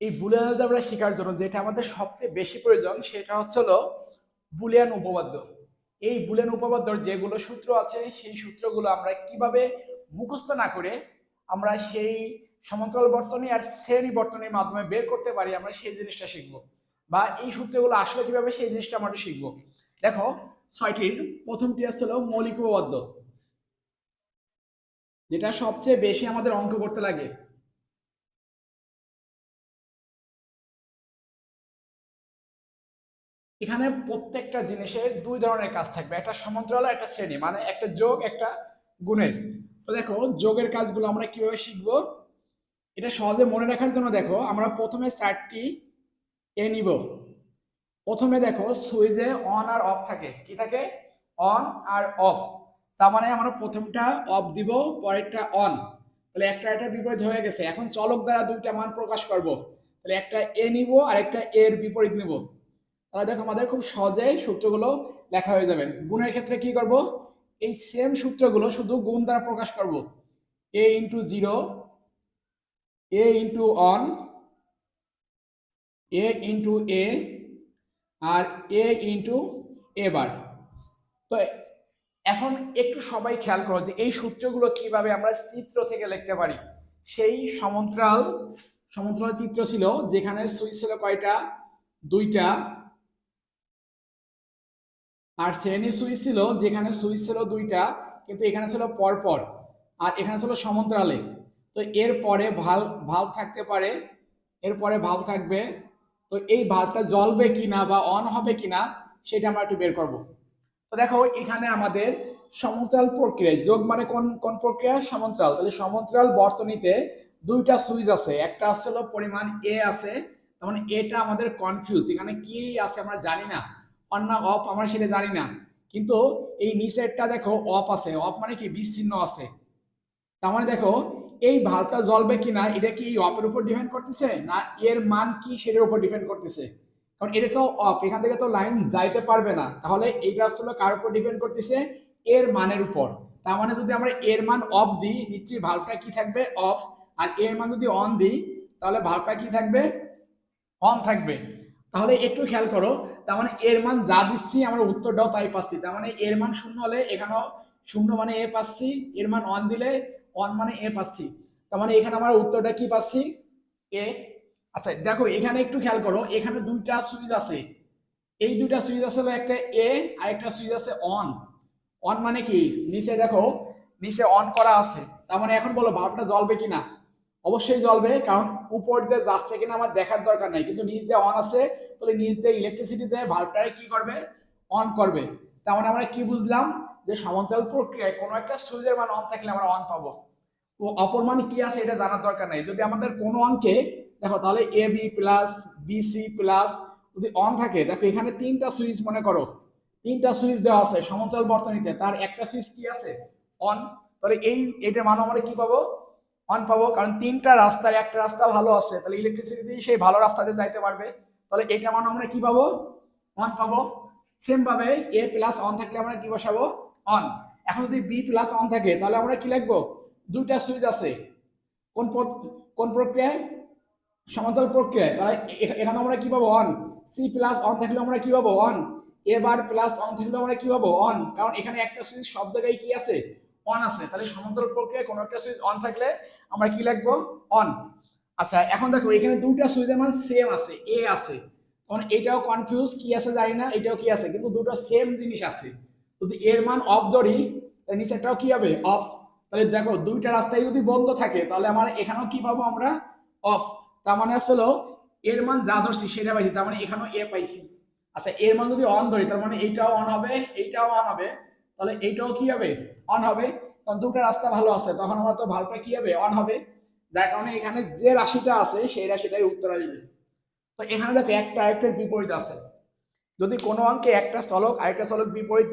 এই বুলিয়ান যদি আমরা শেখার জন্য, যেটা আমাদের সবচেয়ে বেশি প্রয়োজন, সেটা হচ্ছে হলো বুলিয়ান উপপাদ্য। এই বুলিয়ান উপপাদ্যর যেগুলো সূত্র আছে, সেই সূত্রগুলো আমরা কীভাবে মুখস্থ না করে আমরা সেই সমান্তরাল বর্তনী আর শ্রেণি বর্তনীর মাধ্যমে বের করতে পারি, আমরা সেই জিনিসটা শিখব। বা এই সূত্রগুলো আসলে কীভাবে সেই জিনিসটা আমরা শিখব। দেখো, ছয়টির প্রথমটি হচ্ছিল মৌলিক উপপাদ্য, যেটা সবচেয়ে বেশি আমাদের অঙ্ক করতে লাগে। এখানে প্রত্যেকটা জিনিসের দুই ধরনের কাজ থাকবে। একটা সমান্তরাল একটা শ্রেণি মানে একটা যোগ, একটা গুণের। তো দেখো, যোগের কাজগুলো আমরা কীভাবে শিখব? এটা সহজে মনে রাখার জন্য দেখো, আমরা প্রথমে চারটি এ নিব। প্রথমে দেখো, সুইচে অন আর অফ থাকে। কি থাকে? অন আর অফ। তার মানে আমরা প্রথমটা অফ দিব, পরেরটা অন। তাহলে একটা একটা বিপরীত হয়ে গেছে। এখন চলক দ্বারা দুইটা মান প্রকাশ করব। তাহলে একটা এ নিব আর একটা এর বিপরীত নিব। তাহলে দেখো আমাদের খুব সহজেই সূত্রগুলো লেখা হয়ে যাবে। গুণের ক্ষেত্রে কি করব? এই সেম সূত্রগুলো শুধু গুণ দ্বারা প্রকাশ করব। A into zero A into on A into A R A into A bar তো এখন একটু সবাই খেয়াল করো যে এই সূত্রগুলো কীভাবে আমরা চিত্র থেকে লিখতে পারি। সেই সমান্তরাল সমান্তরাল চিত্র ছিল যেখানে সুইচ ছিল কয়টা? দুইটা। আর শ্রেণি সুইচ ছিল, যেখানে সুইচ ছিল দুইটা, কিন্তু এখানে ছিল পরপর, আর এখানে ছিল সমান্তরালে তো এর পরে ভালো ভাব থাকতে পারে এরপরে ভাব থাকবে। তো এই ভাবটা জ্বলবে কিনা বা অন হবে কিনা, সেটা আমরা একটু বের করব। তো দেখো, এখানে আমাদের সমান্তরাল প্রক্রিয়া, যোগ মানে কোন কোন প্রক্রিয়া? সমান্তরাল তাহলে সমান্তরাল বর্তনীতে দুইটা সুইচ আছে। একটা আসছিল পরিমাণ এ আছে তার মানে এটা আমাদের কনফিউজ এখানে কি আছে আমরা জানি না। অন না অফ আমরা সেটা জানি না। কিন্তু এই নিচেরটা দেখো অফ আছে। অফ মানে কি? বিচ্ছিন্ন আছে। তার মানে দেখো, এই ভালটা জ্বলবে কিনা, এটা কি অফের উপর ডিপেন্ড করতেছে? না এর মান কি সেটার উপর ডিপেন্ড করতেছে? কারণ এটা তো অফ এখান থেকে তো লাইন যাইতে পারবে না। তাহলে এইটা আসলে কার উপর ডিপেন্ড করতেছে? এর মানের উপর। তার মানে যদি আমরা এর মান অফ দিই, নিশ্চয়ই ভালটা কি থাকবে? অফ আর এর মান যদি অন দিই, তাহলে ভালটা কি থাকবে? অন থাকবে। তাহলে একটু খেয়াল করো তার মানে এর মান যা দিচ্ছি, আমরা উত্তরটাও তাই পাচ্ছি। তার মানে এর মান শূন্য হলে এখানেও শূন্য মানে এ পাচ্ছি, এর মান অন দিলে অন মানে এ পাচ্ছি। তার মানে এখানে আমরা উত্তরটা কি পাচ্ছি? এ। আচ্ছা দেখো, এখানে একটু খেয়াল করো, এখানে দুইটা সুইচ আছে। এই দুইটা সুইচ আছে হলো একটা এ আর একটা সুইচ আছে অন অন মানে কি? নিচে দেখো, নিচে অন করা আছে। তার মানে এখন বলো, ভাবটা জ্বলবে কিনা? অবশ্যই জ্বলবে, কারণ উপর দিয়ে যাচ্ছে কিনা আমার দেখার দরকার নাই। কিন্তু নিচ দিয়ে অন আছে, তাহলে নিচ দিয়ে ইলেকট্রিসিটি যে ভাল্বটারে কি করবে? অন করবে। তার মানে আমরা কি বুঝলাম? যে সমান্তরাল প্রক্রিয়ায় কোনো একটা সুইচের মান অন থাকলে আমরা অন পাবো। ও অপর মান কি আছে এটা জানার দরকার নাই। যদি আমাদের কোনো অঙ্কে দেখো তাহলে A B plus BC plus যদি অন থাকে, দেখো এখানে তিনটা সুইচ মনে করো। তিনটা সুইচ দেওয়া আছে সমান্তরাল বর্তনীতে, তার একটা সুইচ কি আছে? অন তাহলে এই, এটার মান আমরা কি পাবো? অন পাবো, কারণ তিনটা রাস্তায় একটা রাস্তা ভালো আছে, তাহলে ইলেকট্রিসিটি দিয়ে সেই ভালো রাস্তাতে যাইতে পারবে। তাহলে এটা মান আমরা কি পাবো? অন পাবো। সেম ভাবে এ প্লাস অন থাকলে আমরা কি বসাবো? অন এখন যদি বি প্লাস অন থাকে, তাহলে আমরা কি লিখব? দুইটা সুইচ আছে। কোন কোন প্রক্রিয়ায়? সমান্তরাল প্রক্রিয়ায়। তাহলে এখানে আমরা কি পাবো? অন সি প্লাস অন থাকলে আমরা কি পাবো? On A bar plus on থাকলে আমরা কি পাবো? অন কারণ এখানে একটা সুইচ সব জায়গায় কি আছে? অন আছে, তাহলে সমান্তরাল প্রক্রিয়ায় কোনো একটা সুইচ অন থাকলে আমরা কি লিখব? অন আচ্ছা এখন দেখো, এখানে দুইটা সুইচের মান সেম আছে এ আছে। তখন এটাও কনফিউজ কি আছে জানি না, এটাও কি আছে, কিন্তু দুটো সেম জিনিস আছে। যদি এর মান অফ ধরি, তাহলে নিচেরটাও কি হবে? অফ তাহলে দেখো, দুইটা রাস্তায় যদি বন্ধ থাকে, তাহলে আমার এখানেও কি পাবো আমরা? অফ তার মানে আসলে এর মান যা ধরছি, সেটা পাইছি, তার মানে এখানেও এ পাইছি। আচ্ছা এর মান যদি অন ধরি, তার মানে এইটাও অন হবে, এইটাও অন হবে। তাহলে এইটাও কি হবে? অন হবে। কারণ দুটো রাস্তা ভালো আছে। তখন আমার তো ভালোটা কি হবে? অন হবে। যার কারণে এখানে যে রাশিটা আছে, সেই রাশিটাই উত্তর আসবে। তো এখানে দেখো একটা আরেকটার বিপরীত আছে। যদি কোনো অঙ্কে একটা চলক আরেকটা চলক বিপরীত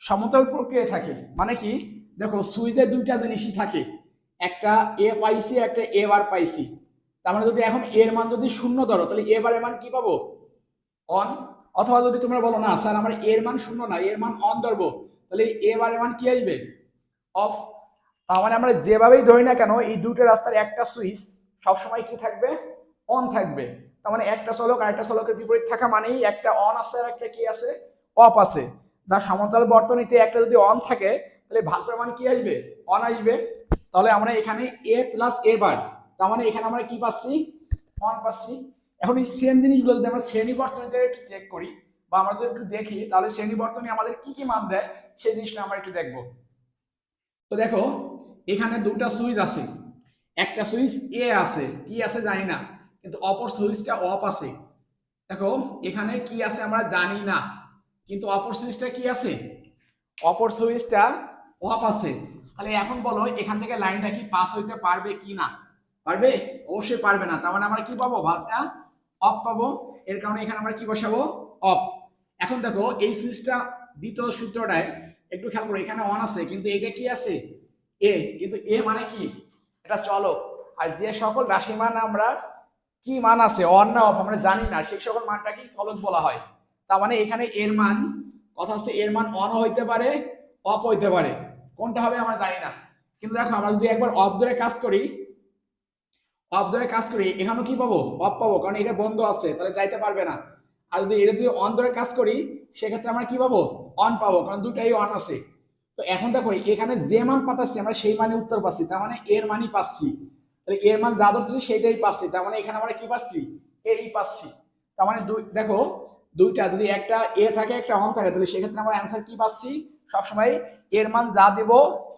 সমতল প্রক্রিয়া থাকে মানে কি? দেখো সুইচে দুইটা জিনিসই থাকে। একটা এ পাইছি, একটা এ বার পাইছি। তার মানে যদি এখন এর মান যদি শূন্য ধরো, তাহলে এ বারের মান কি পাবো? অন অথবা যদি তোমরা বলো, না, স্যার, আমার এর মান শূন্য না এর মান অন ধরবো। তাহলে এ বারের মান কি আসবে? অফ তার মানে আমরা যেভাবেই ধরি না কেন, এই দুটো রাস্তার একটা সুইচ সবসময় কি থাকবে? অন থাকবে। তার মানে একটা চলক আরেকটা চলকের বিপরীত থাকা মানেই একটা অন আছে আর একটা কি আছে? অফ আছে। যা সমান্তরাল বর্তনীতে একটা যদি অন থাকে, তাহলে করার মানে কি আসবে? অন আসবে। তাহলে আমরা এখানে এ প্লাস এ বার তার মানে এখানে আমরা কি পাচ্ছি? অন পাচ্ছি। এখন এই সেম জিনিসগুলো যদি আমরা শ্রেণি বর্তনীতে একটু চেক করি, বা আমরা যদি একটু দেখি, তাহলে শ্রেণি বর্তনী আমাদের কি কি মান দেয়? সেই জিনিসটা আমরা একটু দেখব। তো দেখো এখানে দুটা সুইচ আছে। একটা সুইচ এ আছে কি আছে জানি না কিন্তু অপর সুইচটা অফ আছে। দেখো এখানে কি আছে আমরা জানি না কিন্তু অপর সুইচটা কি আছে? অপর সুইচটা অফ আছে। তাহলে এখন বলো এখান থেকে লাইনটা কি পাস হইতে পারবে কি না? পারবে? অবশ্যই পারবে না। তার মানে আমরা কি পাবো? ভাবটা অফ পাবো। এর কারণে এখানে আমরা কি বসাবো? অফ এখন দেখো এই সুইচটা দ্বিতীয় সূত্রটায় একটু খেয়াল করো, এখানে অন আছে, কিন্তু এটা কি আছে? এ কিন্তু এ মানে কি? এটা চলো। আর যে সকল রাশি মান আমরা, কি মান আছে? অন না অফ আমরা জানি না। সেই সকল কি ফলক বলা হয়। তার মানে এখানে এর মান, কথা হচ্ছে এর মান অন হইতে পারে অফ হইতে পারে। কোনটা হবে আমরা জানি না। কিন্তু দেখো, আমরা যদি একবার অফ ধরে কাজ করি অফ ধরে কাজ করি এখানেও কি পাবো? অফ পাবো, কারণ এটা বন্ধ আছে, তাহলে যাইতে পারবে না। আর যদি এটা যদি অন ধরে কাজ করি, সেক্ষেত্রে আমরা কি পাবো? অন পাবো, কারণ দুটাই অন আছে। তো এখন দেখো, এখানে যে মান পাতাচ্ছি আমরা সেই মানে উত্তর পাচ্ছি, তার মানে এর মানই পাচ্ছি। তাহলে এর মান যা ধরছি সেটাই পাচ্ছি, তার মানে এখানে আমরা কি পাচ্ছি? এই পাচ্ছি। তার মানে দুই, দেখো, দুইটা, যদি একটা এ থাকে, একটা অন থাকে, তাহলে সেক্ষেত্রে আমরা অ্যান্সার কি পাচ্ছি? সবসময় এর মান যা দেব,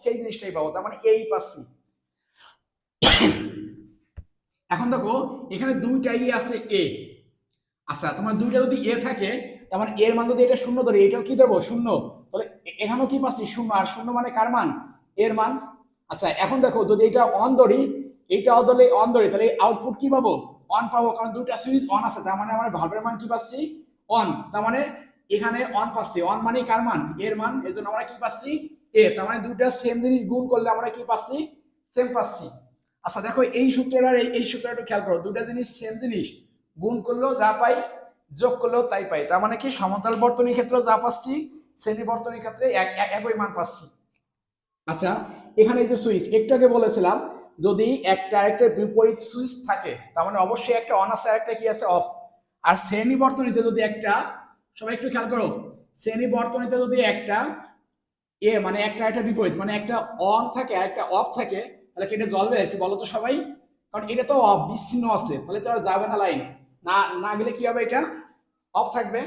সেই জিনিসটাই পাবো, তার মানে এই পাচ্ছি। এখন দেখো, এখানে দুইটাই আছে এ। আচ্ছা তোমার দুইটা যদি এ থাকে, তার মানে এর মান যদি এটা শূন্য ধরে, এটাও কি ধরবো? শূন্য। তাহলে এখানেও কি পাচ্ছি? শূন্য। আর শূন্য মানে কার মান? এর মান। আচ্ছা এখন দেখো, যদি এটা অন ধরি এইটা অদলে অন ধরি, তাহলে আউটপুট কি পাবো? অন পাবো, কারণ দুইটা সুইচ অন আছে, তার মানে আমার ভাবের মান কি পাচ্ছি? অন তার মানে এখানে অন পাচ্ছি। অন মানে কার মান? এর মান। এর জন্য আমরা কি পাচ্ছি? এ। তার মানে দুইটা সেম জিনিস গুণ করলে আমরা কি পাচ্ছি? সেম পাচ্ছি। আচ্ছা দেখো, এই সূত্রটা এই- এই সূত্রটা একটু খেয়াল করো। দুইটা জিনিস সেম জিনিস। গুণ করলেও যা পাই, যোগ করলেও তাই পাই। তার মানে কি? সমতল বর্তনীর ক্ষেত্রে যা পাচ্ছি, শ্রেণি বর্তনীর ক্ষেত্রে এক- এক- একই মান পাচ্ছি। আচ্ছা এখানে যে সুইচ, একটু আগে বলেছিলাম, যদি একটা আরেকটার বিপরীত সুইচ থাকে, তার মানে অবশ্যই একটা অন আছে আর একটা কি আছে? অফ আর শ্রেণি বর্তনীতে যদি একটা, সবাই একটু খেয়াল করো, শ্রেণি বর্তনীতে যদি একটা এ মানে একটা একটা বিপরীত মানে একটা অন থাকে একটা অফ থাকে, তাহলে কি এটা জ্বলবে একটু বলো তো সবাই? কারণ এটা তো অফ বিচ্ছিন্ন আছে, তাহলে তো আর যাবে না লাইন না না গেলে কি হবে এটা? অফ থাকবে।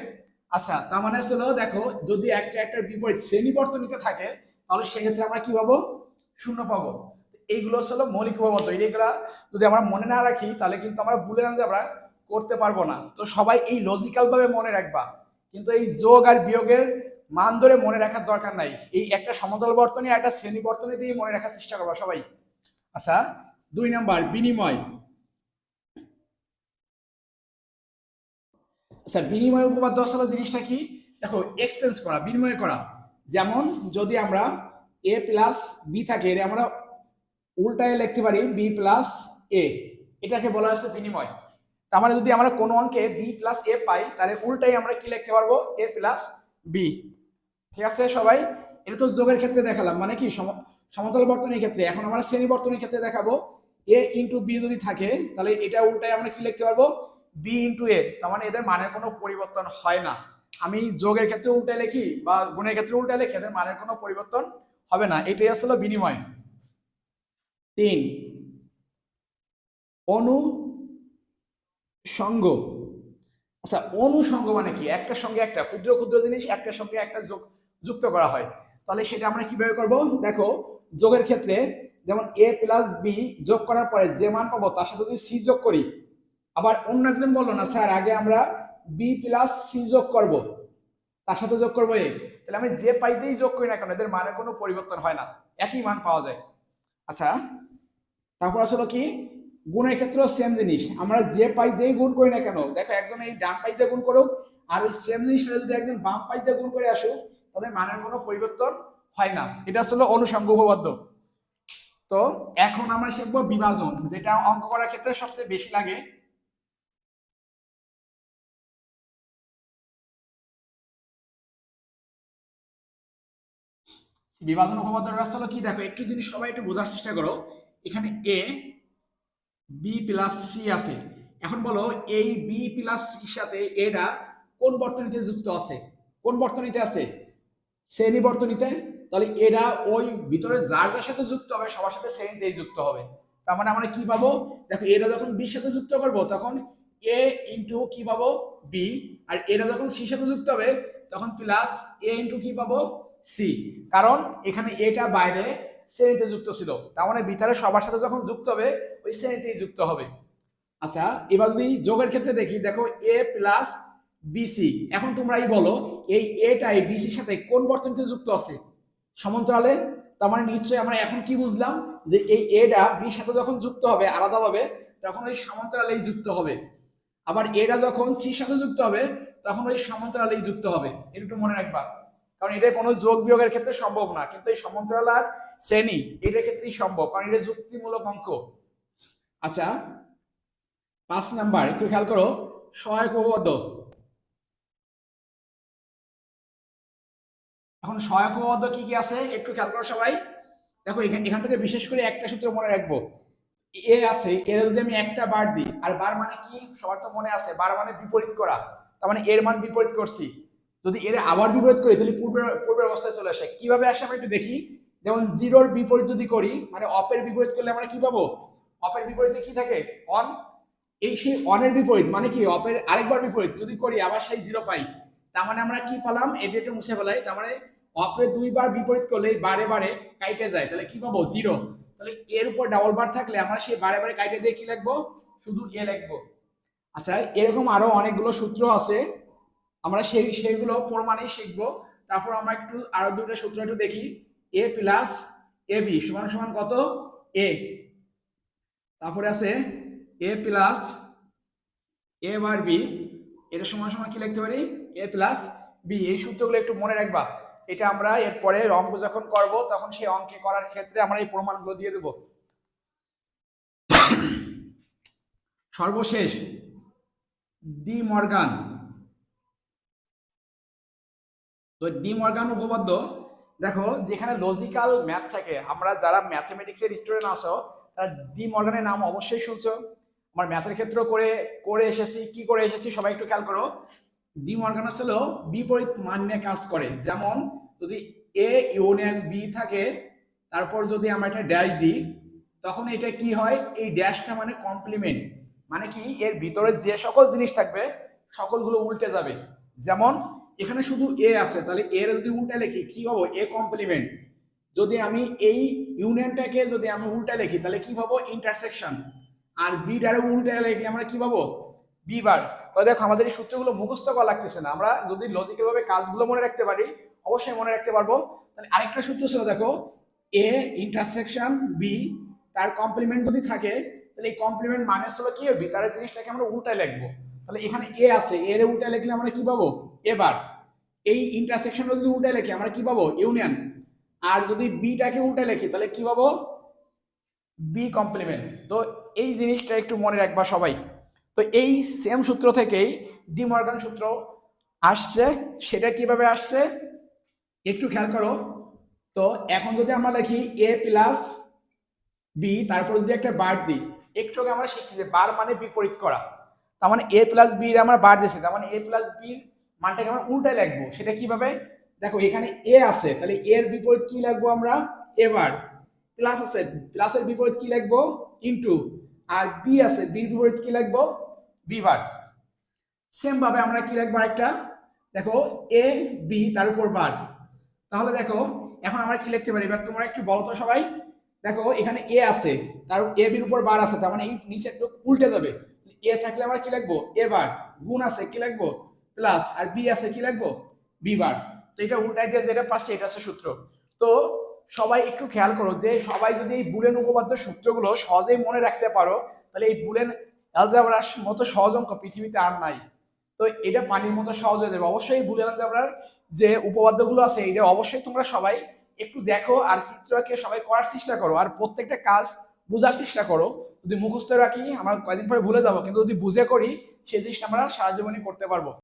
আচ্ছা তার মানে হলো, দেখো, যদি একটা একটা বিপরীত শ্রেণি বর্তনীতে থাকে, তাহলে সেক্ষেত্রে আমরা কি পাবো? শূন্য পাবো। এইগুলো হলো মৌলিক উপপাদ্য। এইগুলা যদি আমরা মনে না রাখি, তাহলে কিন্তু আমরা ভুলে না আমরা করতে পারব না। তো সবাই এই লজিক্যাল ভাবে মনে রাখবা। কিন্তু এই যোগ আর বিয়োগের মান ধরে মনে রাখার দরকার নাই। এই একটা সমতল বর্তনী একটা শ্রেণি বর্তনী দিয়ে মনে রাখার চেষ্টা করবা সবাই। আচ্ছা দুই নাম্বার, বিনিময়। আচ্ছা বিনিময় উপপাদ্য আসলে জিনিসটা কি? দেখো এক্সচেঞ্জ করা, বিনিময় করা। যেমন যদি আমরা এ প্লাস বি থাকে, এর আমরা উল্টায় লিখতে পারি বি প্লাস এ এটাকে বলা হচ্ছে বিনিময়। তার মানে যদি আমরা কোনো অঙ্কে বি প্লাস এ পাই, তাহলে উল্টাই আমরা কি লিখতে পারব? এ প্লাস বি ঠিক আছে সবাই? এটা তো যোগের ক্ষেত্রে দেখালাম। মানে কি? সম- সমতল বর্তনীর ক্ষেত্রে। এখন আমরা শ্রেণি বর্তনীর ক্ষেত্রে দেখাবো। এ ইন্টু বি যদি থাকে, তাহলে এটা উল্টায় আমরা কি লিখতে পারব? বি ইন্টু এ তার মানে এদের মানের কোনো পরিবর্তন হয় না। আমি যোগের ক্ষেত্রে উল্টায় লিখি বা গুণের ক্ষেত্রে লিখি, এদের মানের কোনো পরিবর্তন হবে না। এটাই আসলে বিনিময়। তিন, অনুসঙ্গ। আচ্ছা অনুসঙ্গ মানে কি? একটার সঙ্গে একটা, ক্ষুদ্র ক্ষুদ্র জিনিস একটার সঙ্গে একটা যোগ, যুক্ত করা হয়। তাহলে সেটা আমরা কীভাবে করব? দেখো, যোগের ক্ষেত্রে যেমন এ প্লাস বি যোগ করার পরে যে মান পাবো, তার সাথে যদি সি যোগ করি আবার অন্য একজন বলল, না, স্যার, আগে আমরা বি প্লাস সি যোগ করব। তার সাথে যোগ করব এ তাহলে আমি যে পাইতেই যোগ করি না কেন, এদের মানে কোনো পরিবর্তন হয় না। একই মান পাওয়া যায়। আচ্ছা তারপর আসলে কি? গুণের ক্ষেত্রেও সেম জিনিস। আমরা যে পাই দিয়ে গুণ করি না কেন, দেখো একজন এই ডান পাই দিয়ে গুণ করুক, আর ওই সেম জিনিসটা যদি একজন বাম পাই দিয়ে গুণ করে আসুক, তাদের মানের কোনো পরিবর্তন হয় না। এটা আসলে অনুসঙ্গ উপপাদ্য। তো এখন আমরা শিখব বিভাজন, যেটা অঙ্ক করার ক্ষেত্রে সবচেয়ে বেশি লাগে। বিভাজন উপপাদ্যটা আসলে কি? দেখো, একটু জিনিস সবাই একটু বোঝার চেষ্টা করো। এখানে এ বি প্লাস সি আছে। এখন বলো, এই বি প্লাস সির সাথে এটা কোন বর্তনীতে যুক্ত আছে? কোন বর্তনীতে আছে? শ্রেণি বর্তনীতে। তাহলে এরা ওই ভিতরে যার যার সাথে যুক্ত হবে, সবার সাথে শ্রেণীতেই যুক্ত হবে। তার মানে আমরা কি পাবো? দেখো এরা যখন বির সাথে যুক্ত করব, তখন এ ইন্টু কি পাবো? বি আর এরা যখন সির সাথে যুক্ত হবে, তখন প্লাস এ ইন্টু কি পাবো? সি কারণ এখানে এটা বাইরে শ্রেণীতে যুক্ত ছিল। তার মানে ভিতরে সবার সাথে যখন যুক্ত হবে, ওই শ্রেণীতেই যুক্ত হবে। আচ্ছা এবার যদি যোগের ক্ষেত্রে দেখি, দেখো এ প্লাস বিসি এখন তোমরাই বলো, এই এটাই বিসির সাথে কোন বর্তনীতে যুক্ত আছে? সমান্তরালে? তার মানে নিশ্চয়ই আমরা এখন কি বুঝলাম? যে এই এটা বির সাথে যখন যুক্ত হবে, আলাদাভাবে, তখন ওই সমান্তরালেই যুক্ত হবে। আবার এটা যখন সির সাথে যুক্ত হবে, তখন ওই সমান্তরালেই যুক্ত হবে। একটু মনে রাখবা। কারণ এটা কোনো যোগ বিয়োগের ক্ষেত্রে সম্ভব না, কিন্তু এই সমান্তরাল আর শ্রেণি, এটার ক্ষেত্রেই সম্ভব, কারণ এটা যুক্তিমূলক অঙ্ক। আচ্ছা পাঁচ নাম্বার, একটু খেয়াল করো, সহায়ক উপপাদ্য এখন সহায়ক উপপাদ্য কি কি আছে, একটু খেয়াল করো সবাই। দেখো, এখান এখান থেকে বিশেষ করে একটা সূত্র মনে রাখব। এ আছে, এর যদি আমি একটা বার দিই, আর বার মানে কি? সবার তো মনে আছে, বার মানে বিপরীত করা। তার মানে এর মান বিপরীত করছি। যদি এর আবার বিপরীত করি, তাহলে পূর্বের পূর্বের অবস্থায় চলে আসে। কীভাবে আসে আমরা একটু দেখি। যেমন জিরোর বিপরীত যদি করি মানে অপের বিপরীত করলে আমরা কি পাবো? অপের বিপরীতে কি থাকে? অন। এই সেই অনের বিপরীত মানে কি? অপের আরেকবার বিপরীত, যদি করি, আবার সেই জিরো পাই। তার মানে আমরা কি পেলাম? এটা একটু মুছে ফেলাই। তার মানে অপের দুইবার বিপরীত করলে বারে বারে কাইটে যায়। তাহলে কি পাবো? জিরো। তাহলে এর উপর ডাবল বার থাকলে আমরা সেই বারে বারে কাইটে দিয়ে কি লিখব? শুধু এ লিখব। আচ্ছা এরকম আরও অনেকগুলো সূত্র আছে। আমরা সেই, সেইগুলো প্রমাণেই শিখব। তারপর আমরা একটু আরও দুটো সূত্র একটু দেখি। এ প্লাস এ বি সমান সমান কত? এ তারপরে আছে এ প্লাস এ বার বি এটা সমান সমান কি লিখতে পারি? এ প্লাস বি এই সূত্রগুলো একটু মনে রাখবা। এটা আমরা এরপরে অঙ্ক যখন করব, তখন সেই অঙ্কে করার ক্ষেত্রে আমরা এই প্রমাণগুলো দিয়ে দেব। সর্বশেষ ডি মর্গান। তো ডি মর্গান উপপাদ্য, দেখো যেখানে লজিক্যাল ম্যাথ থাকে, আমরা যারা ম্যাথমেটিক্সের স্টুডেন্ট আছো, তারা ডি মর্গানের নাম অবশ্যই শুনছো। আমার ম্যাথের ক্ষেত্রে করে করে এসেছি, কি করে এসেছি সবাই একটু খেয়াল করো। ডি মর্গানাস হলো বিপরীত মান নিয়ে কাজ করে। যেমন যদি এ ইউনিয়ন বি থাকে, তারপর যদি আমরা এটা ড্যাশ দিই, তখন এটা কি হয়? এই ড্যাশটা মানে কমপ্লিমেন্ট মানে কি? এর ভিতরে যে সকল জিনিস থাকবে, সকলগুলো উল্টে যাবে। যেমন এখানে শুধু এ আছে, তাহলে এর যদি উল্টা লিখি, কি পাবো? এ কমপ্লিমেন্ট যদি আমি এই ইউনিয়নটাকে যদি আমি উল্টা লিখি, তাহলে কি পাবো? ইন্টারসেকশন আর বি ডারে উল্টা লিখলে আমরা কি পাবো? বি বার তো দেখো, আমাদের এই সূত্রগুলো মুখস্থ করা লাগতেছে না। আমরা যদি লজিক্যাল ভাবে কাজগুলো মনে রাখতে পারি, অবশ্যই মনে রাখতে পারব। তাহলে আরেকটা সূত্র ছিল, দেখো এ ইন্টারসেকশন বি তার কমপ্লিমেন্ট যদি থাকে, তাহলে এই কমপ্লিমেন্ট মানে হলো কি ভিতরের জিনিসটাকে আমরা উল্টায় লিখব। তাহলে এখানে এ আছে এর উল্টায় লিখলে আমরা কি পাবো? এবার, এই ইন্টারসেকশন যদি উল্টায় লিখি, আমরা কি পাবো? ইউনিয়ন আর যদি বিটাকে উল্টায় লিখি, তাহলে কি পাবো? বি কমপ্লিমেন্ট তো এই জিনিসটা একটু মনে রাখবা সবাই। তো এই সেম সূত্র থেকেই ডি মর্গান সূত্র আসছে, সেটা কীভাবে আসছে? একটু খেয়াল করো। তো এখন যদি আমরা লিখি এ প্লাস বি তারপর যদি একটা বার দিই, একটু আগে আমরা শিখছি যে বার মানে বিপরীত করা। তার মানে এ প্লাস বি আমার বার দিয়েছি, তার মানে এ প্লাস বির মানটাকে আমরা উল্টায় লিখব। সেটা কীভাবে? দেখো, এখানে এ আছে, তাহলে এর বিপরীত কি লিখব আমরা? এবার প্লাস আছে প্লাসের বিপরীত কি লিখব? ইনটু আর বি আছে বির বিপরীত কি লিখব? বি বার। সেম ভাবে আমরা কি লিখব আরেকটা? দেখো এ বি তার উপর বার। তাহলে দেখো, এখন আমরা কি লিখতে পারি? এবার তোমরা একটু বলো তো সবাই। দেখো, এখানে এ আছে, তার এ বির উপর বার আছে, তার মানে নিচে একটু উল্টে যাবে এ থাকলে আমরা কি লিখব এ বার। গুণ আছে, কি লিখব প্লাস আর বি আছে, কি লিখব বি বার। তো এটা উল্টাই দিয়ে যেটা পাচ্ছি, এটা হচ্ছে সূত্র। তো সবাই একটু খেয়াল করো যে সবাই যদি এই বুলেন উপপাদ্য সূত্রগুলো সহজেই মনে রাখতে পারো, তাহলে এই বুলেন অ্যালজাবরার মতো সহজ অঙ্ক পৃথিবীতে আর নাই। তো এটা পানির মতো সহজ হয়ে যাবে। অবশ্যই বুলেন অ্যালজাবরার যে উপপাদ্যগুলো আছে, এটা অবশ্যই তোমরা সবাই একটু দেখো আর চিত্রকে সবাই করার চেষ্টা করো। আর প্রত্যেকটা কাজ বোঝার চেষ্টা করো। যদি মুখস্থ রাখি, আমরা কয়েকদিন পরে ভুলে যাব। কিন্তু যদি বুঝে করি, সেই জিনিসটা আমরা সারা জীবনই করতে পারব।